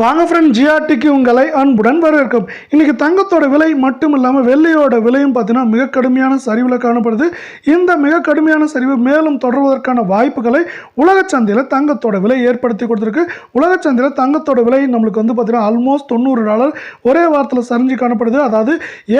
வாங்க ஃப்ரெண்ட் ஜிஆர்டிக்கு உங்களை அன்புடன் வரவேற்கும். இன்றைக்கி தங்கத்தோட விலை மட்டும் இல்லாமல் வெள்ளையோட விலையும் பார்த்தீங்கன்னா மிக கடுமையான சரிவில் காணப்படுது. இந்த மிக கடுமையான சரிவு மேலும் தொடர்வதற்கான வாய்ப்புகளை உலக சந்தையில் தங்கத்தோட விலை ஏற்படுத்தி கொடுத்துருக்கு. உலக சந்தையில் தங்கத்தோட விலை நம்மளுக்கு வந்து பார்த்திங்கன்னா ஆல்மோஸ்ட் தொண்ணூறு டாலர் ஒரே வாரத்தில் சரிஞ்சு காணப்படுது. அதாவது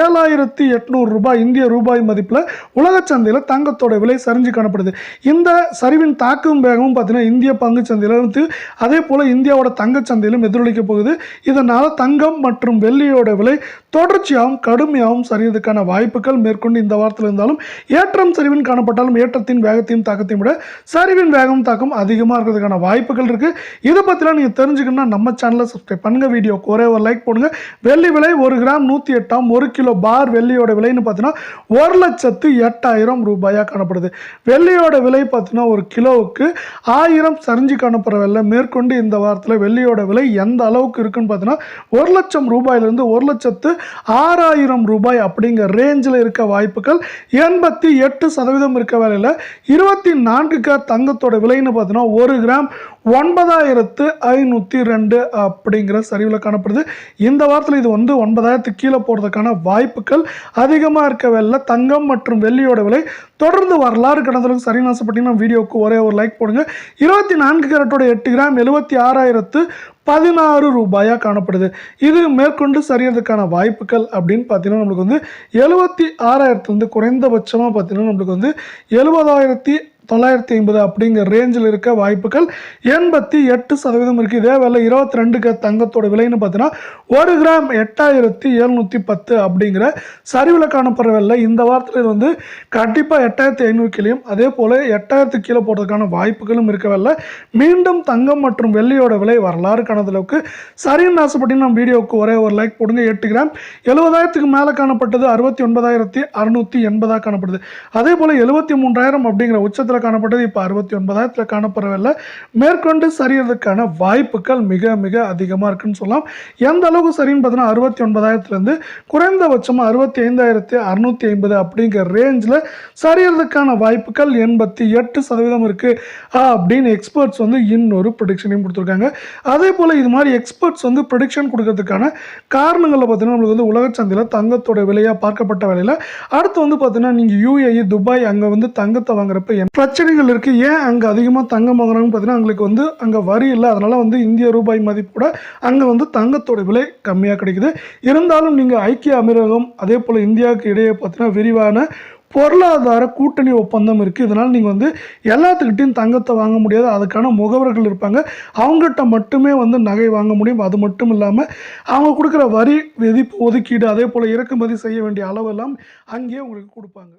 ஏழாயிரத்தி எட்நூறு ரூபாய் இந்திய ரூபாய் மதிப்பில் உலகச் சந்தையில் தங்கத்தோட விலை சரிஞ்சு காணப்படுது. இந்த சரிவின் தாக்கும் வேகமும் பார்த்தீங்கன்னா இந்திய பங்கு சந்தையில் அதே போல் இந்தியாவோட தங்கச் சந்தையிலும் எதிரொலிக்க போகுது. இதனால் தங்கம் மற்றும் வெள்ளியோட விலை தொடர்ச்சியாகவும் கடுமையாகவும் சரியதுக்கான வாய்ப்புகள் மேற்கொண்டு இந்த வாரத்தில் இருந்தாலும் ஏற்றம் சரிவின் காணப்பட்டாலும் ஏற்றத்தின் வேகத்தையும் தாக்கத்தையும் விட சரிவின் வேகம் தாக்கம் அதிகமாக இருக்கிறதுக்கான வாய்ப்புகள் இருக்குது இதை பற்றிலாம் நீங்கள் தெரிஞ்சுக்கணும்னா நம்ம சேனலை சப்ஸ்கிரைப் பண்ணுங்கள் வீடியோக்கு ஒரே ஒரு லைக் போடுங்க. வெள்ளி விலை ஒரு கிராம் நூற்றி எட்டாம் ஒரு கிலோ பார் வெள்ளியோட விலைன்னு பார்த்தீங்கன்னா ஒரு லட்சத்து எட்டாயிரம் ரூபாயாக காணப்படுது. வெள்ளியோட விலை பார்த்தீங்கன்னா ஒரு கிலோவுக்கு ஆயிரம் சரிஞ்சு காணப்படுற விலை மேற்கொண்டு இந்த வாரத்தில் வெள்ளியோட விலை எந்த அளவுக்கு இருக்குன்னு பார்த்தீங்கன்னா ஒரு லட்சம் ரூபாயிலிருந்து ஒரு லட்சத்து ஆறாயிரம் ரூபாய் அப்படிங்கிற ரேஞ்சில் இருக்க வாய்ப்புகள் எண்பத்தி எட்டு சதவீதம் இருக்க வேலையில் இருபத்தி நான்கு கேர் தங்கத்தோட விலைன்னு பார்த்தீங்கன்னா ஒரு கிராம் ஒன்பதாயிரத்து ஐநூற்றி ரெண்டு அப்படிங்கிற சரிவில் காணப்படுது. இந்த வாரத்தில் இது வந்து ஒன்பதாயிரத்துக்கு கீழே போகிறதுக்கான வாய்ப்புகள் அதிகமாக இருக்க வேலையில் தங்கம் மற்றும் வெள்ளியோட விலை தொடர்ந்து வரலாறு கடந்தளவுக்கு சரி ஆசைப்பட்டீங்கன்னா வீடியோவுக்கு ஒரே ஒரு லைக் போடுங்க. இருபத்தி நான்கு கேரட்டோட எட்டு கிராம் எழுபத்தி ஆறாயிரத்து பதினாறு ரூபாயாக காணப்படுது. இது மேற்கொண்டு சரியறதுக்கான வாய்ப்புகள் அப்படின்னு பார்த்தீங்கன்னா நம்மளுக்கு வந்து எழுபத்தி ஆறாயிரத்து வந்து குறைந்தபட்சமாக பார்த்தீங்கன்னா நம்மளுக்கு வந்து எழுபதாயிரத்தி தொள்ளாயிரத்தி ஐம்பது அப்படிங்கிற ரேஞ்சில் இருக்க வாய்ப்புகள் எண்பத்தி எட்டு சதவீதம் இருக்குது இதே வேலை இருபத்தி ரெண்டுக்கு தங்கத்தோட விலைன்னு பார்த்தீங்கன்னா ஒரு கிராம் எட்டாயிரத்தி எழுநூற்றி பத்து அப்படிங்கிற சரிவில் காணப்படுற விலை இந்த வாரத்தில் இது வந்து கண்டிப்பாக எட்டாயிரத்தி ஐநூறு கிளியும். அதே போல் எட்டாயிரத்து கீழே போடுறதுக்கான வாய்ப்புகளும் இருக்கவில்லை மீண்டும் தங்கம் மற்றும் வெள்ளியோட விலை வரலாறு காணது அளவுக்கு சரின்னு ஆசைப்பட்டு நம்ம வீடியோவுக்கு ஒரே ஒரு லைக் போடுங்க. எட்டு கிராம் எழுபதாயிரத்துக்கு மேலே காணப்பட்டது அறுபத்தி ஒன்பதாயிரத்தி அறுநூற்றி எண்பதாக காணப்படுது. அதே போல் எழுபத்தி மூன்றாயிரம் அப்படிங்கிற உச்சத்தில் காணப்பட்டது. இப்போ அறுபத்தி ஒன்பதாயிரத்தில் காணப்படவில்லை. மேற்கொண்டு சரியறதுக்கான வாய்ப்புகள் மிக மிக அதிகமாக இருக்குன்னு சொல்லலாம். எந்த அளவுக்கு சரின்னு பார்த்தீங்கன்னா அறுபத்தி ஒன்பதாயிரத்துலேருந்து குறைந்தபட்சமாக அறுபத்தி ஐந்தாயிரத்தி அறுநூற்றி ஐம்பது அப்படிங்கிற ரேஞ்சில் சரியறதுக்கான வாய்ப்புகள் எண்பத்தி எட்டு சதவீதம் இருக்குது அப்படின்னு எக்ஸ்பர்ட்ஸ் வந்து இன்னொரு ப்ரொடிக்ஷனையும் கொடுத்துருக்காங்க. அதே போல் இது மாதிரி எக்ஸ்பர்ட்ஸ் வந்து ப்ரொடிக்ஷன் கொடுக்கறதுக்கான காரணங்களில் பார்த்தீங்கன்னா நம்மளுக்கு வந்து உலக சந்தையில் தங்கத்தோட விலையாக பார்க்கப்பட்ட வேலையில். அடுத்து வந்து பார்த்தீங்கன்னா நீங்கள் யூஏஇ துபாய் அங்கே வந்து தங்கத்தை வாங்குறப்ப என்ன பிரச்சனைகள் இருக்குது ஏன் அங்கே அதிகமாக தங்கம் வாங்குறாங்கன்னு பார்த்தீங்கன்னா அவங்களுக்கு வந்து அங்கே வரி இல்லை. அதனால் வந்து இந்திய ரூபாய் மதிப்போட அங்கே வந்து தங்கத்தோட விலை கம்மியாக கிடைக்குது. இருந்தாலும் நீங்கள் ஐக்கிய அமீரகம் அதே போல் இந்தியாவுக்கு இடையே பார்த்தீங்கன்னா விரிவான பொருளாதார கூட்டணி ஒப்பந்தம் இருக்குது இதனால் நீங்கள் வந்து எல்லாத்துக்கிட்டையும் தங்கத்தை வாங்க முடியாது. அதுக்கான முகவர்கள் இருப்பாங்க. அவங்ககிட்ட மட்டுமே வந்து நகை வாங்க முடியும். அது மட்டும் இல்லாமல் அவங்க கொடுக்குற வரி விதிப்பு ஒதுக்கீடு அதே போல் இறக்குமதி செய்ய வேண்டிய அளவெல்லாம் அங்கேயே உங்களுக்கு கொடுப்பாங்க.